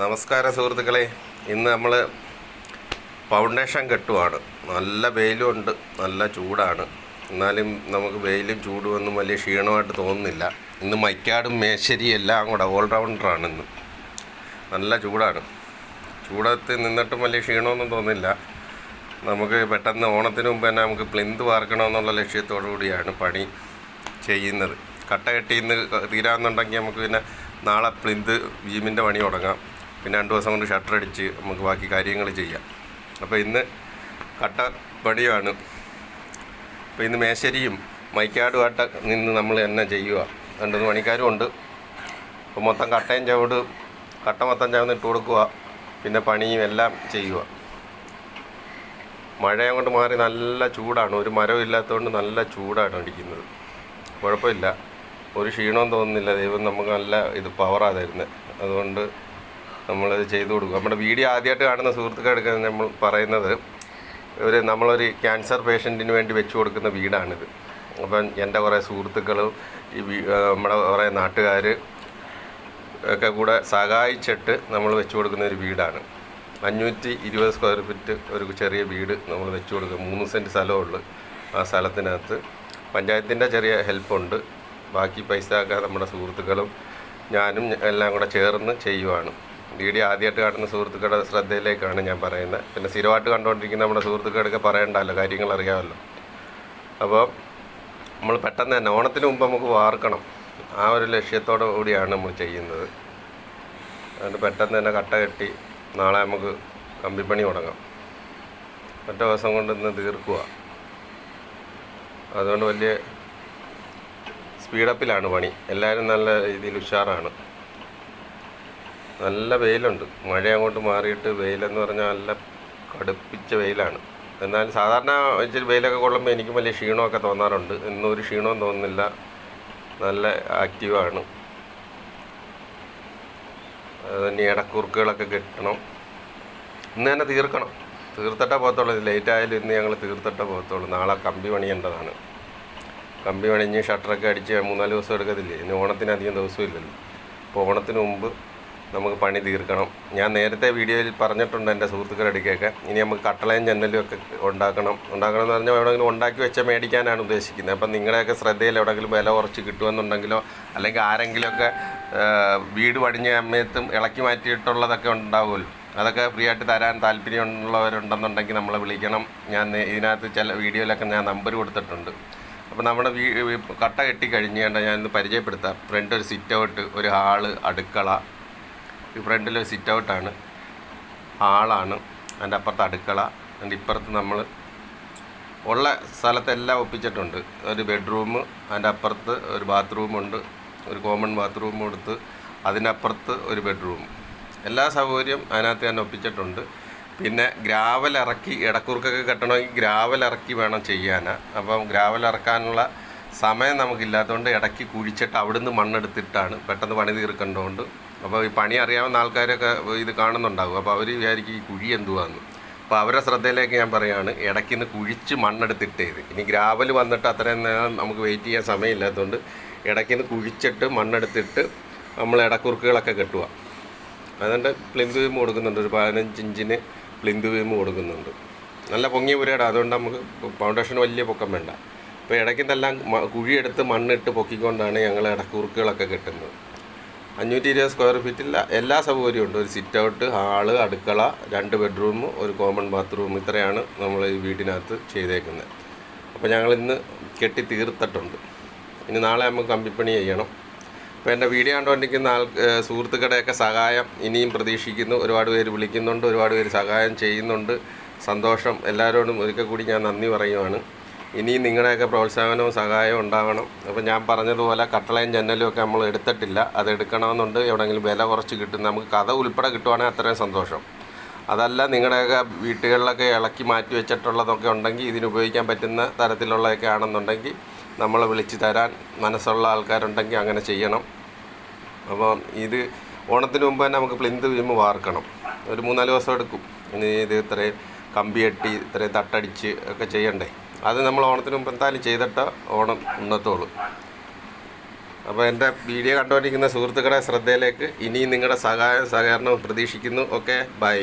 നമസ്കാരം സുഹൃത്തുക്കളെ. ഇന്ന് നമ്മൾ ഫൗണ്ടേഷൻ കെട്ടുവാണ്. നല്ല വെയിലും ഉണ്ട് നല്ല ചൂടാണ്. എന്നാലും നമുക്ക് വെയിലും ചൂടും ഒന്നും വലിയ ക്ഷീണമായിട്ട് തോന്നുന്നില്ല. ഇന്ന് മൈക്കാടും മേശ്ശേരി എല്ലാം കൂടെ ഓൾറൗണ്ടറാണ് ഇന്ന്. നല്ല ചൂടാണ്. ചൂടത്ത് നിന്നിട്ടും വലിയ ക്ഷീണമൊന്നും തോന്നില്ല നമുക്ക് പെട്ടെന്ന് ഓണത്തിന് മുമ്പ് തന്നെ നമുക്ക് പ്ലിന്ത് വാർക്കണമെന്നുള്ള ലക്ഷ്യത്തോടു കൂടിയാണ് പണി ചെയ്യുന്നത്. കട്ട കെട്ടി ഇന്ന് തീരാമെന്നുണ്ടെങ്കിൽ നമുക്ക് പിന്നെ നാളെ പ്ലിന്ത് വീമിന്റെ പണി തുടങ്ങാം. പിന്നെ രണ്ട് ദിവസം കൊണ്ട് ഷട്ടർ അടിച്ച് നമുക്ക് ബാക്കി കാര്യങ്ങൾ ചെയ്യാം. അപ്പോൾ ഇന്ന് കട്ട പണിയാണ്. അപ്പോൾ ഇന്ന് മേശരിയും മൈക്കാടുമായിട്ട് നിന്ന് നമ്മൾ തന്നെ ചെയ്യുക. രണ്ട് മൂന്ന് പണിക്കാരും ഉണ്ട്. അപ്പോൾ മൊത്തം കട്ടയും ചവിട് കട്ട മൊത്തം ചവിന്ന് ഇട്ട് കൊടുക്കുക. പിന്നെ പണിയും എല്ലാം ചെയ്യുക. മഴയും കൊണ്ട് മാറി നല്ല ചൂടാണ്. ഒരു മരവും ഇല്ലാത്തതുകൊണ്ട് നല്ല ചൂടാണ് അടിക്കുന്നത്. കുഴപ്പമില്ല. ഒരു ക്ഷീണവും തോന്നുന്നില്ല. ദൈവം നമുക്ക് നല്ല ഇത് പവറാണ് തരുന്നത്. അതുകൊണ്ട് നമ്മളത് ചെയ്തു കൊടുക്കും. നമ്മുടെ വീഡിയോ ആദ്യമായിട്ട് കാണുന്ന സുഹൃത്തുക്കൾക്ക് നമ്മൾ പറയുന്നത് ഒരു നമ്മളൊരു ക്യാൻസർ പേഷ്യന്റിന് വേണ്ടി വെച്ച് കൊടുക്കുന്ന വീടാണിത്. അപ്പം എന്റെ കുറേ സുഹൃത്തുക്കളും ഈ നമ്മുടെ കുറേ നാട്ടുകാർ ഒക്കെ കൂടെ സഹായിച്ചിട്ട് നമ്മൾ വെച്ച് കൊടുക്കുന്ന ഒരു വീടാണ്. അഞ്ഞൂറ്റി ഇരുപത് സ്ക്വയർ ഫീറ്റ് ഒരു ചെറിയ വീട് നമ്മൾ വെച്ച് കൊടുക്കും. മൂന്ന് സെന്റ് സ്ഥലമുള്ളു ആ സ്ഥലത്തിനകത്ത്. പഞ്ചായത്തിന്റെ ചെറിയ ഹെൽപ്പുണ്ട്. ബാക്കി പൈസ ഒക്കെ നമ്മുടെ സുഹൃത്തുക്കളും ഞാനും എല്ലാം കൂടെ ചേർന്ന് ചെയ്യുവാണ്. വീഡിയോ ആദ്യമായിട്ട് കാണുന്ന സുഹൃത്തുക്കളുടെ ശ്രദ്ധയിലേക്കാണ് ഞാൻ പറയുന്നത്. പിന്നെ സ്ഥിരമായിട്ട് കണ്ടുകൊണ്ടിരിക്കുന്ന നമ്മുടെ സുഹൃത്തുക്കളൊക്കെ പറയണ്ടല്ലോ കാര്യങ്ങൾ അറിയാമല്ലോ. അപ്പോൾ നമ്മൾ പെട്ടെന്ന് തന്നെ ഓണത്തിന് മുമ്പ് നമുക്ക് വാർക്കണം. ആ ഒരു ലക്ഷ്യത്തോടു കൂടിയാണ് നമ്മൾ ചെയ്യുന്നത്. അതുകൊണ്ട് പെട്ടെന്ന് തന്നെ കട്ട കെട്ടി നാളെ നമുക്ക് കമ്പിപ്പണി തുടങ്ങാം. ഒറ്റ ദിവസം കൊണ്ട് ഇന്ന് തീർക്കുക. അതുകൊണ്ട് വലിയ സ്പീഡപ്പിലാണ് പണി. എല്ലാവരും നല്ല രീതിയിൽ ഉഷാറാണ്. നല്ല വെയിലുണ്ട്. മഴ അങ്ങോട്ട് മാറിയിട്ട് വെയിലെന്ന് പറഞ്ഞാൽ നല്ല കടുപ്പിച്ച വെയിലാണ്. എന്നാൽ സാധാരണ ഇച്ചിരി വെയിലൊക്കെ കൊള്ളുമ്പോൾ എനിക്കും വലിയ ക്ഷീണമൊക്കെ തോന്നാറുണ്ട്. ഇന്നും ഒരു ക്ഷീണവും തോന്നുന്നില്ല. നല്ല ആക്റ്റീവാണ്. അതുതന്നെ ഇടക്കുറുക്കുകളൊക്കെ കിട്ടണം. ഇന്ന് തന്നെ തീർക്കണം. തീർത്തിട്ടേ പോകത്തുള്ളൂ. ലേറ്റ് ആയാലും ഇന്ന് ഞങ്ങൾ തീർത്തിട്ടേ പോകത്തുള്ളൂ. നാളെ കമ്പി പണിയേണ്ടതാണ്. കമ്പി പണിഞ്ഞ് ഷട്ടറൊക്കെ അടിച്ച് മൂന്നാൽ ദിവസം എടുക്കത്തില്ലേ? ഇനി ഓണത്തിന് അധികം ദിവസം ഇല്ലല്ലോ അപ്പോൾ ഓണത്തിന് മുമ്പ് നമുക്ക് പണി തീർക്കണം. ഞാൻ നേരത്തെ വീഡിയോയിൽ പറഞ്ഞിട്ടുണ്ട് എന്റെ സുഹൃത്തുക്കളടുക്കൊക്കെ ഇനി നമുക്ക് കട്ടളയും ജനലും ഒക്കെ ഉണ്ടാക്കണം. ഉണ്ടാക്കണം എന്ന് പറഞ്ഞാൽ എവിടെയെങ്കിലും ഉണ്ടാക്കി വെച്ച മേടിക്കാനാണ് ഉദ്ദേശിക്കുന്നത്. അപ്പം നിങ്ങളുടെയൊക്കെ ശ്രദ്ധയിൽ എവിടെയെങ്കിലും വില കുറച്ച് കിട്ടുമെന്നുണ്ടെങ്കിലോ അല്ലെങ്കിൽ ആരെങ്കിലുമൊക്കെ വീട് പടിഞ്ഞ സമയത്തും ഇളക്കി മാറ്റിയിട്ടുള്ളതൊക്കെ ഉണ്ടാവുമല്ലോ. അതൊക്കെ ഫ്രീ ആയിട്ട് തരാൻ താല്പര്യമുള്ളവരുണ്ടെന്നുണ്ടെങ്കിൽ നമ്മളെ വിളിക്കണം. ഞാൻ ഇതിനകത്ത് ചില വീഡിയോയിലൊക്കെ ഞാൻ നമ്പർ കൊടുത്തിട്ടുണ്ട്. അപ്പോൾ നമ്മുടെ വീ കട്ട കെട്ടി കഴിഞ്ഞ് കഴിഞ്ഞേണ്ട ഞാനിന്ന് പരിചയപ്പെടുത്താം. ഫ്രണ്ട് ഒരു സിറ്റ് ഔട്ട് ഒരു ഹാൾ അടുക്കള ഫ്രണ്ടിൽ സിറ്റ് ഔട്ടാണ് ഹാളാണ് അതിന്റെ അപ്പുറത്ത് അടുക്കള. അതിന്റെ ഇപ്പുറത്ത് നമ്മൾ ഉള്ള സ്ഥലത്തെല്ലാം ഒപ്പിച്ചിട്ടുണ്ട്. ഒരു ബെഡ്റൂം അതിന്റെ അപ്പുറത്ത് ഒരു ബാത്റൂമുണ്ട് ഒരു കോമൺ ബാത്റൂം കൊടുത്ത് അതിനപ്പുറത്ത് ഒരു ബെഡ്റൂം. എല്ലാ സൗകര്യം അതിനകത്ത് ഞാൻ ഒപ്പിച്ചിട്ടുണ്ട്. പിന്നെ ഗ്രാവൽ ഇറക്കി ഇടക്കുറുക്കൊക്കെ കെട്ടണമെങ്കിൽ ഗ്രാവൽ ഇറക്കി വേണം ചെയ്യാൻ അപ്പം ഗ്രാവൽ ഇറക്കാനുള്ള സമയം നമുക്കില്ലാത്തതുകൊണ്ട് ഇടയ്ക്ക് കുഴിച്ചിട്ട് അവിടുന്ന് മണ്ണെടുത്തിട്ടാണ്. പെട്ടെന്ന് പണി തീർക്കേണ്ടതുകൊണ്ട് അപ്പോൾ ഈ പണി അറിയാവുന്ന ആൾക്കാരൊക്കെ ഇത് കാണുന്നുണ്ടാകും അപ്പോൾ അവർ വിചാരിക്കും ഈ കുഴി എന്തുവാന്ന്. അപ്പോൾ അവരുടെ ശ്രദ്ധയിലേക്ക് ഞാൻ പറയുകയാണ് ഇടയ്ക്ക് നിന്ന് കുഴിച്ച് മണ്ണെടുത്തിട്ടേത് ഇനി ഗ്രാവൽ വന്നിട്ട് അത്രയും നേരം നമുക്ക് വെയിറ്റ് ചെയ്യാൻ സമയമില്ലാത്തതുകൊണ്ട് ഇടയ്ക്ക് നിന്ന് കുഴിച്ചിട്ട് മണ്ണെടുത്തിട്ട് നമ്മൾ ഇടക്കുറുക്കുകളൊക്കെ കെട്ടുക. അതുകൊണ്ട് പ്ലിന്ത് വീമ് കൊടുക്കുന്നുണ്ട്. ഒരു പതിനഞ്ച് ഇഞ്ചിന് പ്ലിന്ത് വീമ് കൊടുക്കുന്നുണ്ട്. നല്ല പൊങ്ങിയ പുരയുടെ അതുകൊണ്ട് നമുക്ക് ഫൗണ്ടേഷൻ വലിയ പൊക്കം വേണ്ട. അപ്പോൾ ഇടയ്ക്ക് നിന്നെല്ലാം മ- കുഴിയെടുത്ത് മണ്ണിട്ട് പൊക്കിക്കൊണ്ടാണ് ഞങ്ങൾ ഇടക്കുറുക്കുകളൊക്കെ കെട്ടുന്നത്. അഞ്ഞൂറ്റി ഇരുപത് സ്ക്വയർ ഫീറ്റിൽ എല്ലാ സൗകര്യവും ഉണ്ട്. ഒരു സിറ്റ് ഔട്ട് ഹാൾ അടുക്കള രണ്ട് ബെഡ്റൂം ഒരു കോമൺ ബാത്റൂം ഇത്രയാണ് നമ്മൾ ഈ വീടിനകത്ത് ചെയ്തേക്കുന്നത്. അപ്പോൾ ഞങ്ങൾ ഇന്ന് കെട്ടി തീർത്തിട്ടുണ്ട്. ഇനി നാളെ നമുക്ക് കമ്പിപ്പണി ചെയ്യണം. അപ്പോൾ എന്റെ വീഡിയോ കണ്ടുകൊണ്ടിരിക്കുന്ന ആൾ സുഹൃത്തുക്കളുടെയൊക്കെ സഹായം ഇനിയും പ്രതീക്ഷിക്കുന്നു. ഒരുപാട് പേര് വിളിക്കുന്നുണ്ട് ഒരുപാട് പേര് സഹായം ചെയ്യുന്നുണ്ട്. സന്തോഷം. എല്ലാവരോടും ഒരിക്കൽ കൂടി ഞാൻ നന്ദി പറയുവാണ്. ഇനിയും നിങ്ങളുടെയൊക്കെ പ്രോത്സാഹനവും സഹായവും ഉണ്ടാവണം. അപ്പോൾ ഞാൻ പറഞ്ഞതുപോലെ കട്ടളയും ജനലും ഒക്കെ നമ്മൾ എടുത്തിട്ടില്ല. അത് എടുക്കണമെന്നുണ്ട്. എവിടെയെങ്കിലും വില കുറച്ച് കിട്ടും നമുക്ക് കഥ ഉൾപ്പെടെ കിട്ടുവാണെങ്കിൽ അത്രയും സന്തോഷം. അതല്ല നിങ്ങളുടെയൊക്കെ വീട്ടുകളിലൊക്കെ ഇളക്കി മാറ്റി വെച്ചിട്ടുള്ളതൊക്കെ ഉണ്ടെങ്കിൽ ഇതിന് ഉപയോഗിക്കാൻ പറ്റുന്ന തരത്തിലുള്ളതൊക്കെ ആണെന്നുണ്ടെങ്കിൽ നമ്മളെ വിളിച്ച് തരാൻ മനസ്സുള്ള ആൾക്കാരുണ്ടെങ്കിൽ അങ്ങനെ ചെയ്യണം. അപ്പോൾ ഇത് ഓണത്തിന് മുമ്പ് തന്നെ നമുക്ക് പ്ലിന്ത് വീമ്പ് വാർക്കണം. ഒരു മൂന്നാൽ ദിവസം എടുക്കും. ഇനി ഇത് ഇത്രയും കമ്പി കെട്ടി ഇത്രയും തട്ടടിച്ച് ഒക്കെ ചെയ്യണ്ടേ? അത് നമ്മൾ ഓണത്തിന് മുമ്പ് എന്തായാലും ചെയ്തിട്ട് ഓണം ഉണ്ണത്തോളൂ അപ്പോൾ എന്റെ വീഡിയോ കണ്ടുകൊണ്ടിരിക്കുന്ന സുഹൃത്തുക്കളുടെ ശ്രദ്ധയിലേക്ക് ഇനിയും നിങ്ങളുടെ സഹായ സഹകരണവും പ്രതീക്ഷിക്കുന്നു. Okay bye.